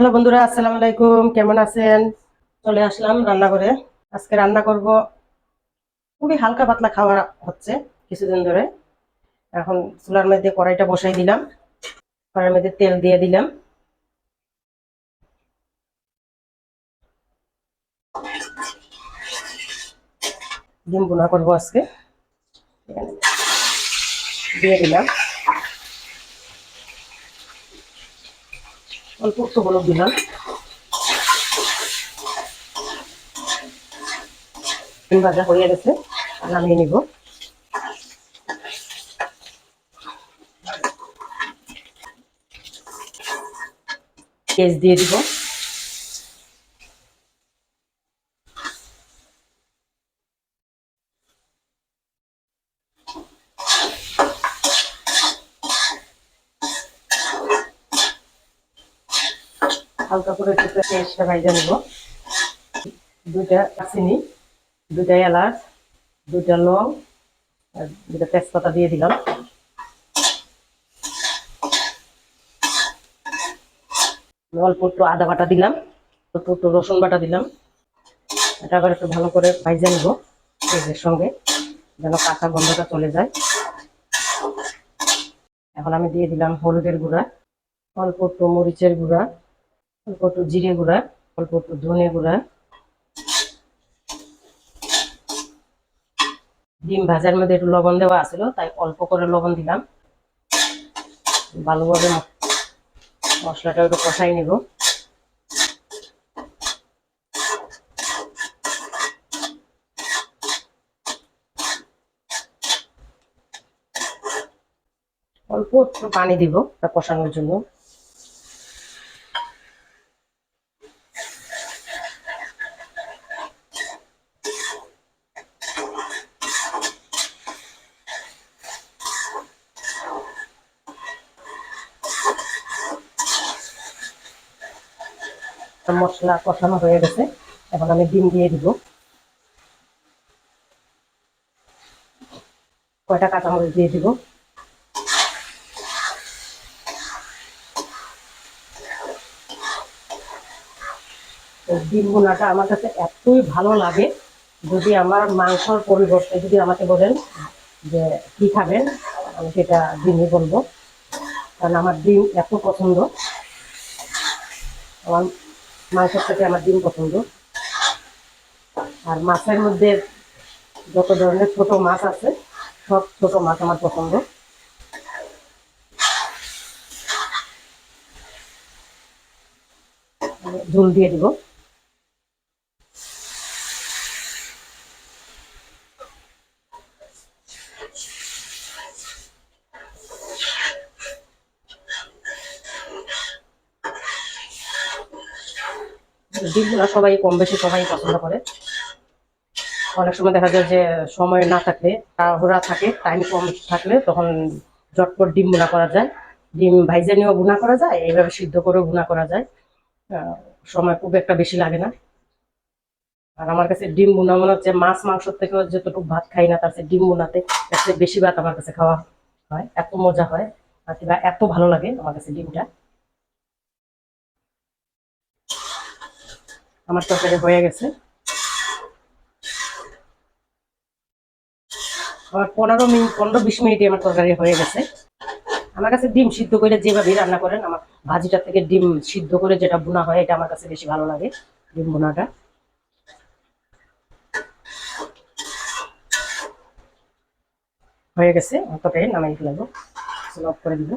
Hello বন্ধুরা, আসসালামু আলাইকুম। কেমন আছেন? চলে আসলাম রান্না করে আজকে রান্না করব খুবই হালকা পাতলা খাওয়া হচ্ছে কিছুদিন ধরে। এখন চুলার মধ্যে কড়াইটা বসাই দিলাম। কড়াইয়ের মধ্যে তেল দিয়ে দিলাম। ডিম বোনা করব আজকে। দিয়ে দিলাম। অল্প একটু হলুদ দিলাম। ডিম ভাজা হয়ে গেছে নামিয়ে নিব। পেঁয়াজ দিয়ে দিব। হালকা করে একটু পেঁয়াজটা নিব। দুইটা চিনি দুইটা এলাচ, দুইটা লং, আর দুইটা তেজপাতা দিয়ে দিলাম। অল্প একটু আদা বাটা দিলাম, অল্প একটু রসুন বাটা দিলাম। এটা আবার একটু ভালো করে ভাইজা নিব পেঁয়াজের সঙ্গে, যেন কাঁচা গন্ধটা চলে যায়। এখন আমি দিয়ে দিলাম হলুদের গুঁড়া, অল্প একটু মরিচের গুঁড়া অল্প একটু জিরে গুঁড়া, অল্প একটু ধনে গুঁড়া। ডিম ভাজার মধ্যে একটু লবণ দেওয়া আছিল, তাই অল্প করে লবণ দিলাম। ভালোভাবে মশলাটা একটু কষাই নিব। অল্প একটু পানি দিব কষানোর জন্য। মশলা কষানো হয়ে গেছে। এখন আমি ডিম দিয়ে দিব। কয়টা কাঁচামরিচ দিয়ে দিব? ডিম ভুনাটা আমার কাছে এতই ভালো লাগে, যদি আমার মাংসর পরিবর্তে যদি আমাকে বলেন যে কি খাবেন, আমি সেটা ডিমই বলব। কারণ আমার ডিম এত পছন্দ। আমার মাংসের থেকে আমার ডিম পছন্দ। আর মাছের মধ্যে যত ধরনের ছোট মাছ আছে, সব ছোট মাছ আমার পছন্দ। ঝোল দিয়ে দিব। ডিমগুলো সবাই কম বেশি সবাই পছন্দ করে। অনেক সময় দেখা যায় যে সময় না থাকলে, তাড়াহুড়া থাকে টাইম কম থাকলে তখন ঝটপট ডিম বোনা করা যায়। ডিম ভাইজে নিয়েও বোনা করা যায়, এইভাবে সিদ্ধ করেও বোনা করা যায়। সময় খুব একটা বেশি লাগে না। আর আমার কাছে ডিম বোনা মনে হচ্ছে মাছ মাংসর থেকে যতটুকু ভাত খাই না, তার ডিম বোনাতে চেয়ে বেশি ভাত আমার কাছে খাওয়া হয়, এত মজা হয়। আর এত ভালো লাগে আমার কাছে ডিমটা। আমার তরকারি হয়ে গেছে। আমার পনেরো মিনিট পনেরো বিশ মিনিটে আমার তরকারি হয়ে গেছে। আমার কাছে ডিম সিদ্ধ করে যেভাবে রান্না করেন, আমার ভাজিটা থেকে ডিম সিদ্ধ করে যেটা বোনা হয়, এটা আমার কাছে বেশি ভালো লাগে, ডিম বোনাটা হয়ে গেছে তরকারি নামাই ফেলাবো। অফ করে দিব।